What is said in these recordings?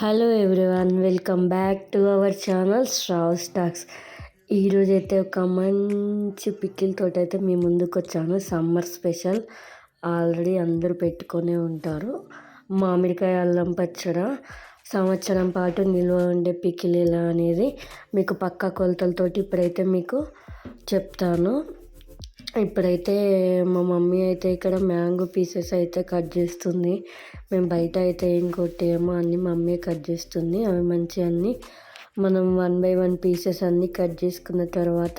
Hello everyone welcome back to our channel straw stacks ఈరోజు అయితే ఒక మంచి పిక్కిల్ అయితే మీ ముందుకు వచ్చాను. సమ్మర్ స్పెషల్ ఆల్రెడీ అందరూ పెట్టుకొనే ఉంటారు. మామిడికాయ అల్లం పచ్చడ సంవత్సరం పాటు నిల్వ ఉండే పిక్కిల్ ఎలా అనేది మీకు పక్క కొలతలతోటి ఇప్పుడైతే మీకు చెప్తాను. ఇప్పుడైతే మా మమ్మీ అయితే ఇక్కడ మ్యాంగో పీసెస్ అయితే కట్ చేస్తుంది. మేము బయట అయితే ఏం ఏమో అన్నీ మమ్మీ కట్ చేస్తుంది. అవి మంచి అన్నీ మనం వన్ బై వన్ పీసెస్ అన్నీ కట్ చేసుకున్న తర్వాత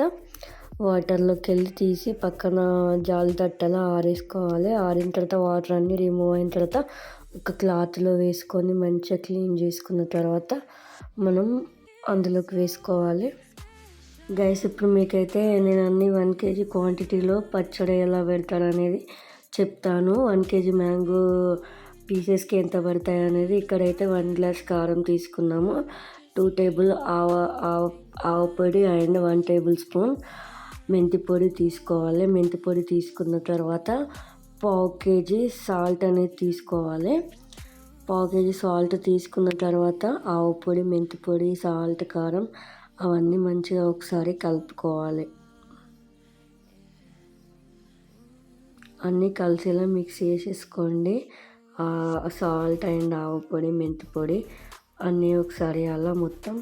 వాటర్లోకి వెళ్ళి తీసి పక్కన జాలి తట్టలో ఆరేసుకోవాలి. ఆరిన తర్వాత వాటర్ అన్నీ రిమూవ్ అయిన తర్వాత ఒక క్లాత్లో వేసుకొని మంచిగా క్లీన్ చేసుకున్న తర్వాత మనం అందులోకి వేసుకోవాలి. గైస్ ఇప్పుడు మీకైతే నేను అన్ని వన్ కేజీ క్వాంటిటీలో పచ్చడి ఎలా పెడతారనేది చెప్తాను. వన్ కేజీ మ్యాంగో పీసెస్కి ఎంత పడతాయి అనేది ఇక్కడైతే వన్ గ్లాస్ కారం తీసుకున్నాము. టూ టేబుల్ ఆవ ఆవ పొడి అండ్ వన్ టేబుల్ స్పూన్ మెంతి పొడి తీసుకోవాలి. మెంతి పొడి తీసుకున్న తర్వాత పావు కేజీ సాల్ట్ అనేది తీసుకోవాలి. పావు కేజీ సాల్ట్ తీసుకున్న తర్వాత ఆవు పొడి మెంతి పొడి సాల్ట్ కారం అవన్నీ మంచిగా ఒకసారి కలుపుకోవాలి. అన్నీ కలిసేలా మిక్స్ చేసేసుకోండి. సాల్ట్ అండ్ ఆవు పొడి మెంతి పొడి అన్నీ ఒకసారి అలా మొత్తం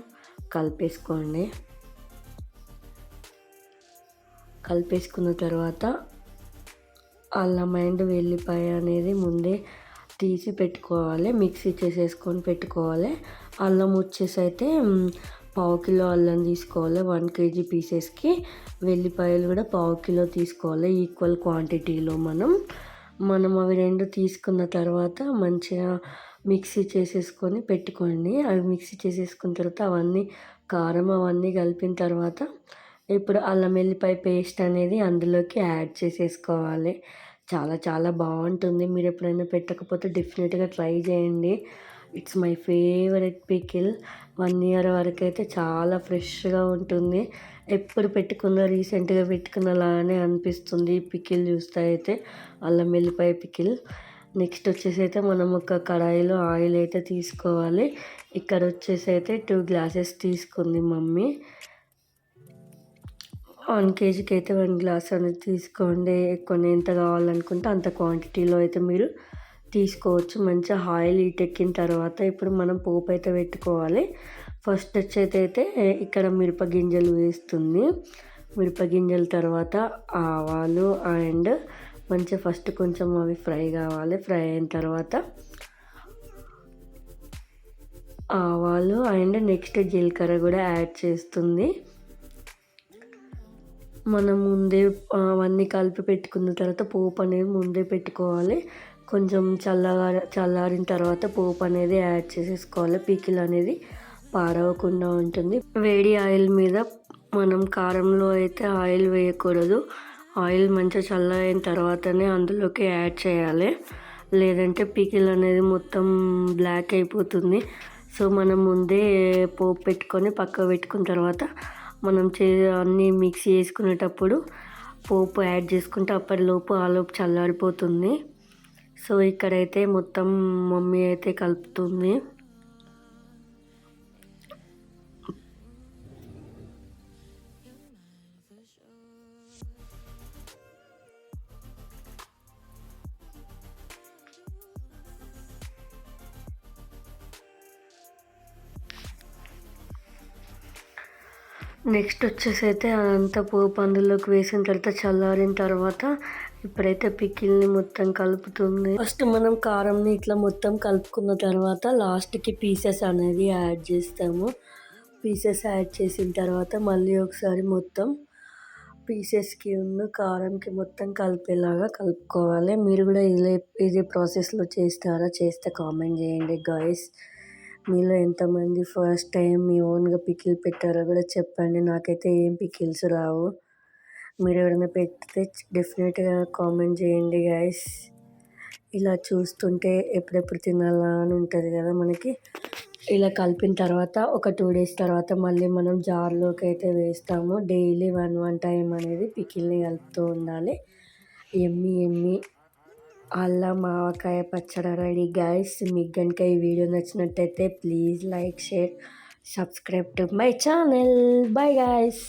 కలిపేసుకోండి. కలిపేసుకున్న తర్వాత అల్లం అండ్ వెల్లిపాయ అనేది ముందే తీసి పెట్టుకోవాలి. మిక్సీ చేసేసుకొని పెట్టుకోవాలి. అల్లం వచ్చేసి అయితే పావు కిలో అల్లం తీసుకోవాలి. వన్ కేజీ పీసెస్కి వెల్లిపాయలు కూడా పావు కిలో తీసుకోవాలి. ఈక్వల్ క్వాంటిటీలో మనం. మనం అవి రెండు తీసుకున్న తర్వాత మంచిగా మిక్సీ చేసేసుకొని పెట్టుకోండి. అవి మిక్సీ చేసేసుకున్న తర్వాత అవన్నీ కారం అవన్నీ కలిపిన తర్వాత ఇప్పుడు అల్లం వెల్లిపాయ పేస్ట్ అనేది అందులోకి యాడ్ చేసేసుకోవాలి. చాలా చాలా బాగుంటుంది. మీరు ఎప్పుడైనా పెట్టకపోతే డెఫినెట్గా ట్రై చేయండి. It's my favourite pickle. One year వరకు అయితే చాలా ఫ్రెష్గా ఉంటుంది. ఎప్పుడు పెట్టుకున్న రీసెంట్గా పెట్టుకున్నలానే అనిపిస్తుంది ఈ పికిల్ చూస్తే అయితే. అల్లం వెల్లిపాయ పికిల్. నెక్స్ట్ వచ్చేసి అయితే మనం ఒక కడాయిలో ఆయిల్ అయితే తీసుకోవాలి. ఇక్కడ వచ్చేసి అయితే టూ గ్లాసెస్ తీసుకుంది మమ్మీ. వన్ కేజీకి అయితే వన్ గ్లాస్ అనేది తీసుకోండి. కొన్ని ఎంత కావాలనుకుంటే అంత క్వాంటిటీలో అయితే మీరు తీసుకోవచ్చు. మంచిగా ఆయిల్ ఎక్కిన తర్వాత ఇప్పుడు మనం పోపు అయితే పెట్టుకోవాలి. ఫస్ట్ వచ్చేది అయితే ఇక్కడ మిరప గింజలు వేస్తుంది. మిరప గింజల తర్వాత ఆవాలు అండ్ మంచిగా ఫస్ట్ కొంచెం అవి ఫ్రై కావాలి. ఫ్రై అయిన తర్వాత ఆవాలు అండ్ నెక్స్ట్ జీలకర్ర కూడా యాడ్ చేస్తుంది. మనం ముందే అవన్నీ కలిపి పెట్టుకున్న తర్వాత పోపు అనేది ముందే పెట్టుకోవాలి. కొంచెం చల్లగా చల్లారిన తర్వాత పోపు అనేది యాడ్ చేసేసుకోవాలి. పీకిల్ అనేది పాడవకుండా ఉంటుంది. వేడి ఆయిల్ మీద మనం కారంలో అయితే ఆయిల్ వేయకూడదు. ఆయిల్ మంచిగా చల్లైన తర్వాతనే అందులోకి యాడ్ చేయాలి. లేదంటే పీకిల్ అనేది మొత్తం బ్లాక్ అయిపోతుంది. సో మనం ముందే పోపు పెట్టుకొని పక్క పెట్టుకున్న తర్వాత మనం చే అన్నీ మిక్స్ చేసుకునేటప్పుడు పోపు యాడ్ చేసుకుంటే అప్పటిలోపు ఆలోపు చల్లారిపోతుంది. సో ఇక్కడైతే మొత్తం మమ్మీ అయితే కలుపుతుంది. నెక్స్ట్ వచ్చేసి అయితే అదంతా పోపు అందులోకి వేసిన తర్వాత చల్లారిన తర్వాత ఇప్పుడైతే పికిల్ని మొత్తం కలుపుతుంది. ఫస్ట్ మనం కారంని ఇట్లా మొత్తం కలుపుకున్న తర్వాత లాస్ట్కి పీసెస్ అనేది యాడ్ చేస్తాము. పీసెస్ యాడ్ చేసిన తర్వాత మళ్ళీ ఒకసారి మొత్తం పీసెస్కి ఉన్న కారంకి మొత్తం కలిపేలాగా కలుపుకోవాలి. మీరు కూడా ఇదే ఇదే ప్రాసెస్లో చేస్తారా చేస్తే కామెంట్ చేయండి గాయస్. మీలో ఎంతమంది ఫస్ట్ టైం మీ ఓన్గా పికిల్ పెట్టారో కూడా చెప్పండి. నాకైతే ఏం పికిల్స్ రావు. మీరు ఎవరైనా పెడితే డెఫినెట్గా కామెంట్ చేయండి గాయస్ ఇలా చూస్తుంటే ఎప్పుడెప్పుడు తినాలా అని ఉంటుంది కదా మనకి. ఇలా కలిపిన తర్వాత ఒక టూ డేస్ తర్వాత మళ్ళీ మనం జార్లోకి అయితే వేస్తాము. డైలీ వన్ వన్ టైం అనేది పికిల్ని కలుపుతూ ఉండాలి. ఎమ్మి ఎమ్మి అల్లం ఆవకాయ పచ్చడి రెడీ గాయస్ మీకు కనుక ఈ వీడియో నచ్చినట్టయితే please like share subscribe to my channel bye guys